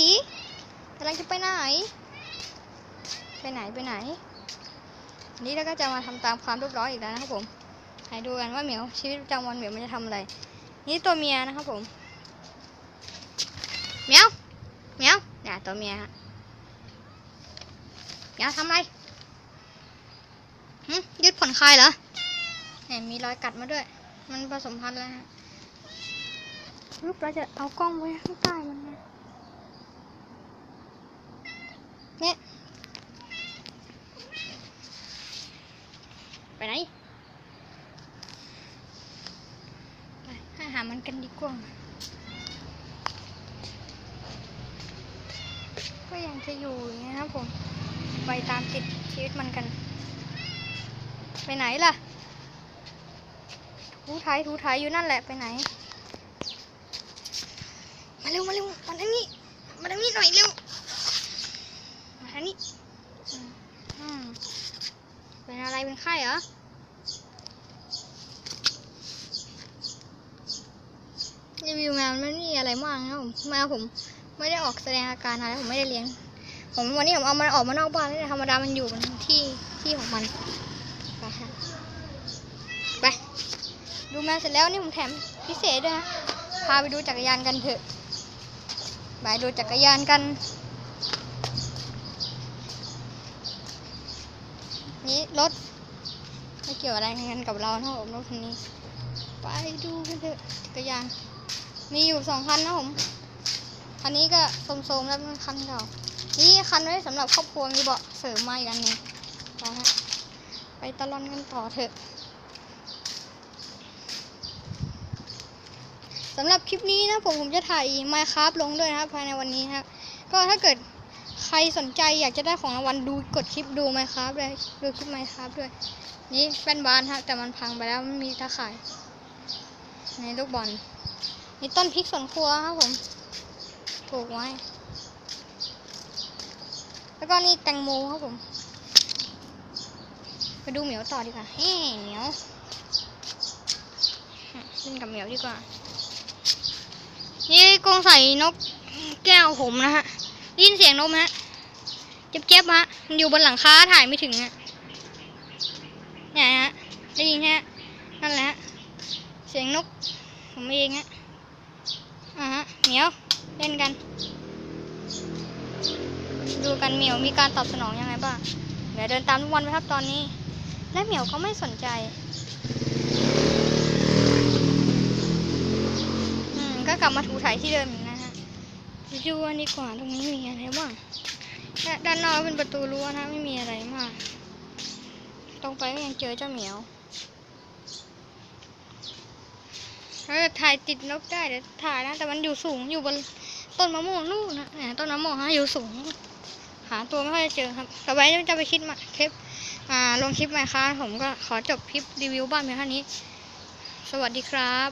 ดีกำลังจะไปไหน ไปไหนไปไหน นี้เราก็จะมาทำตามความเรียบร้อยอีกแล้วนะครับผมให้ดูกันว่าเหมียวชีวิตประจำวันเหมียวมันจะทำอะไร นี่ตัวเมียนะครับผมเหมียวเหมียวเนี่ยตัวเมียฮะเหมียวทำอะไรหึยืดผ่อนคลายเหรอเนี่ยมีรอยกัดมาด้วย มันผสมพันธุ์แล้วฮะรูปเราจะเอากล้องไว้ข้างใต้มันนะเนี่ย ไปไหน ไปให้อาหาร มันกันดีกว่า ก็ยังจะอยู่อย่างนี้ยครับผม ไปตามติดชีวิตมันกัน ไปไหนล่ะทูไทยทูไทยอยู่นั่นแหละไปไหน มาเร็วมาเร็วมาทางนี้ มาทางนี้หน่อยเร็ว มาทางนี้ เป็นอะไรเป็นไข้เหรอ รีวิวแมวมันไม่มีอะไรมากนะผมแมวผมไม่ได้ออกแสดงอาการอะไรผมไม่ได้เลี้ยง ผมวันนี้ผมเอามันออกมานอกบ้านนี่ธรรมดามันอยู่มันที่ที่ของมันไปฮะไปดูแมวเสร็จแล้วนี่ผมแถมพิเศษด้วยฮะพาไปดูจักรยานกันเถอะไปดูจักรยานกัน นี่รถไม่เกี่ยวอะไรกันกับเรานะครับผมรถคันนี้ ไปดูกันเถอะจักรยาน มีอยู่สองคันนะผม คันนี้ก็โสมๆแล้วเป็นคันเก่า นี่คันไว้สำหรับครอบครัวมีเบาะเสริมมาอีกอันนึงไปฮะ ไปตะลอนกันต่อเถอะสำหรับคลิปนี้นะผมผมจะถ่าย Minecraft ลงด้วยนะครับภายในวันนี้ครับ ก็ถ้าเกิดใครสนใจอยากจะได้ของรางวัลดูกดคลิปดู Minecraft เลยดูคลิป Minecraft ด้วย นี่แป้นบานครับแต่มันพังไปแล้วมันมีตะข่ายในลูกบอล นี่ต้นพริกสวนครัวครับผมปลูกไว้ แล้วก็นี่แตงโมครับผม ไปดูเหมียวต่อดีกว่าเฮ้เหมียวเล่นกับเหมียวดีกว่า นี่กรงใส่นกแก้วผมนะฮะได้ยินเสียงนกไหมฮะเจ็บๆฮะมันอยู่บนหลังคาถ่ายไม่ถึงอะเนี่ยฮะได้ยินฮะนั่นแหละฮะเสียงนกผมเองฮะ อ่าฮะเหมียวเล่นกัน ดูกันเหมียวมีการตอบสนองยังไงบ้างเดี๋ยวเดินตามทุกวันไปครับตอนนี้ และเหมียวก็ไม่สนใจอืมก็กลับมาถูถ่ายที่เดิมอีกนะฮะดูอันดีกว่าตรงนี้มีอะไรบ้างและด้านนอกเป็นประตูรั้วนะไม่มีอะไรมาก ตรงไปก็ยังเจอเจ้าเหมียว ถ้าจะถ่ายติดนกได้เดี๋ยวถ่ายนะ แต่มันอยู่สูงอยู่บนต้นมะม่วงนู่นนะต้นมะม่วงฮะอยู่สูง หาตัวไม่ค่อยจะเจอครับต่อไปจะไปคิดมาคลิปอ่าลงคลิปไหมคะผมก็ขอจบคลิปรีวิวบ้านเพียงเท่านี้ สวัสดีครับ